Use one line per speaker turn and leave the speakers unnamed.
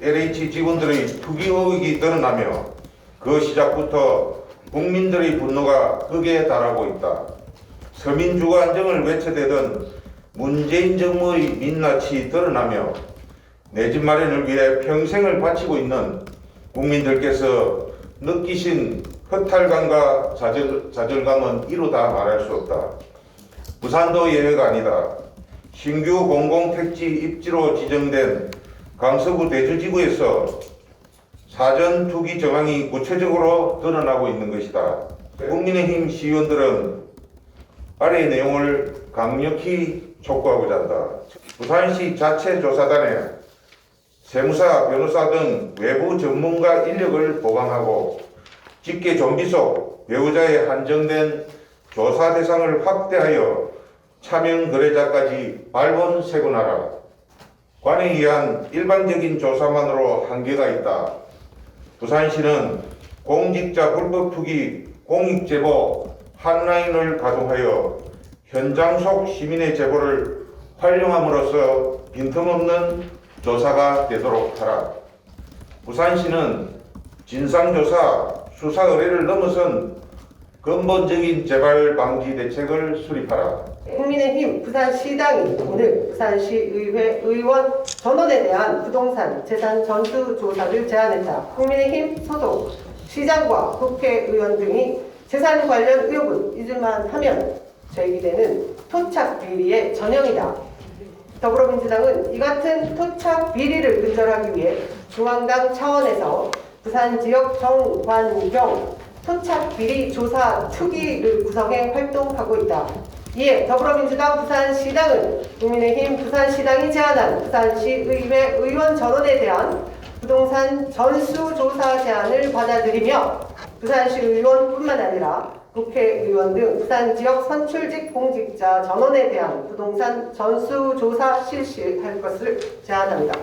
LH 직원들의 투기 의혹이 드러나며 그 시작부터 국민들의 분노가 극에 달하고 있다. 서민 주거 안정을 외쳐대던 문재인 정부의 민낯이 드러나며 내 집 마련을 위해 평생을 바치고 있는 국민들께서 느끼신 허탈감과 좌절, 좌절감은 이루 다 말할 수 없다. 부산도 예외가 아니다. 신규 공공택지 입지로 지정된 강서구 대주지구에서 사전 투기 정황이 구체적으로 드러나고 있는 것이다. 국민의힘 시의원들은 아래의 내용을 강력히 촉구하고자 한다. 부산시 자체 조사단에 세무사, 변호사 등 외부 전문가 인력을 보강하고 직계 좀비 속 배우자에 한정된 조사 대상을 확대하여 차명 거래자까지 발본 세분하라. 관에 의한 일반적인 조사만으로 한계가 있다. 부산시는 공직자 불법 투기 공익 제보 한라인을 가동하여 현장 속 시민의 제보를 활용함으로써 빈틈없는 조사가 되도록 하라. 부산시는 진상조사, 수사 의뢰를 넘어선 근본적인 재발 방지 대책을 수립하라.
국민의힘 부산시당이 오늘 부산시 의회 의원 전원에 대한 부동산 재산 전수 조사를 제안했다. 국민의힘 소속 시장과 국회의원 등이 재산 관련 의혹을 잊을만 하면 제기되는 토착 비리의 전형이다. 더불어민주당은 이 같은 토착 비리를 근절하기 위해 중앙당 차원에서 부산 지역 정관경 토착 비리 조사 특위를 구성해 활동하고 있다. 이에 더불어민주당 부산시당은 국민의힘 부산시당이 제안한 부산시 의회 의원 전원에 대한 부동산 전수조사 제안을 받아들이며 부산시 의원뿐만 아니라 국회의원 등 부산 지역 선출직 공직자 전원에 대한 부동산 전수조사 실시할 것을 제안합니다.